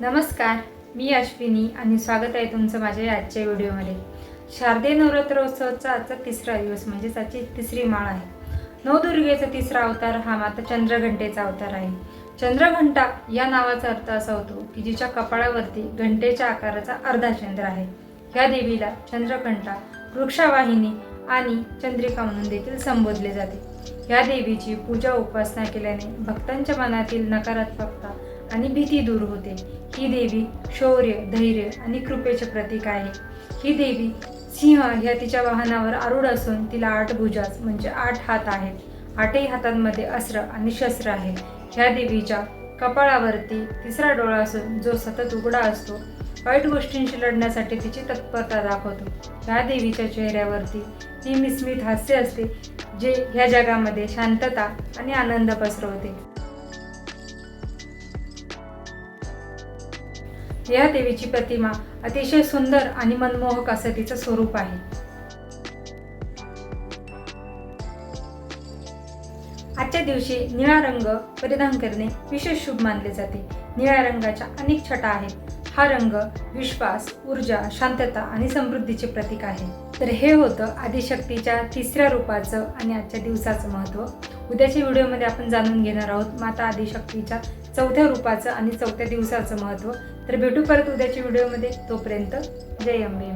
नमस्कार मी अश्विनी आणि स्वागत आहे तुमचं माझ्या आजच्या व्हिडिओमध्ये. शारदीय नवरात्रोत्सवाचा आजचा तिसरा दिवस म्हणजेच आजची तिसरी माळ आहे. नवदुर्गेचा तिसरा अवतार हा माता चंद्रघंटेचा अवतार आहे. चंद्रघंटा या नावाचा अर्थ असा होतो की जिच्या कपाळावरती घंटेच्या आकाराचा अर्धा चंद्र आहे. या देवीला चंद्रघंटा वृक्षावाहिनी आणि चंद्रिका म्हणून देखील संबोधले जाते. या देवीची पूजा उपासना केल्याने भक्तांच्या मनातील नकारात्मकता आणि भीती दूर होते. ही देवी शौर्य धैर्य आणि कृपेचे प्रतीक आहे. ही देवी सिंह ह्या तिच्या वाहनावर आरूढ असून तिला आठ भुजास म्हणजे आठ हात आहेत. आठही हातांमध्ये अस्त्र आणि शस्त्र आहे. ह्या देवीच्या कपाळावरती तिसरा डोळा असून जो सतत उघडा असतो वाईट गोष्टींशी लढण्यासाठी तिची तत्परता दाखवतो. ह्या देवीच्या चेहऱ्यावरती ती मिस्मित हास्य असते जे ह्या जगामध्ये शांतता आणि आनंद पसरवते. या देवीची प्रतिमा अतिशय सुंदर आणि मनमोहक असं तिचं स्वरूप आहे. आजच्या दिवशी निळा रंग परिधान करणे विशेष शुभ मानले जाते. निळ्या रंगाच्या अनेक छटा आहेत. हा रंग विश्वास ऊर्जा शांतता आणि समृद्धीचे प्रतीक आहे. तर हे होतं आदिशक्तीच्या तिसऱ्या रूपाचं आणि आजच्या दिवसाचं महत्त्व. उद्याच्या व्हिडिओमध्ये आपण जाणून घेणार आहोत माता आदिशक्तीच्या चौथ्या रूपाचं आणि चौथ्या दिवसाचं महत्त्व. तर भेटू परत उद्याच्या व्हिडिओमध्ये. तोपर्यंत जय अंबे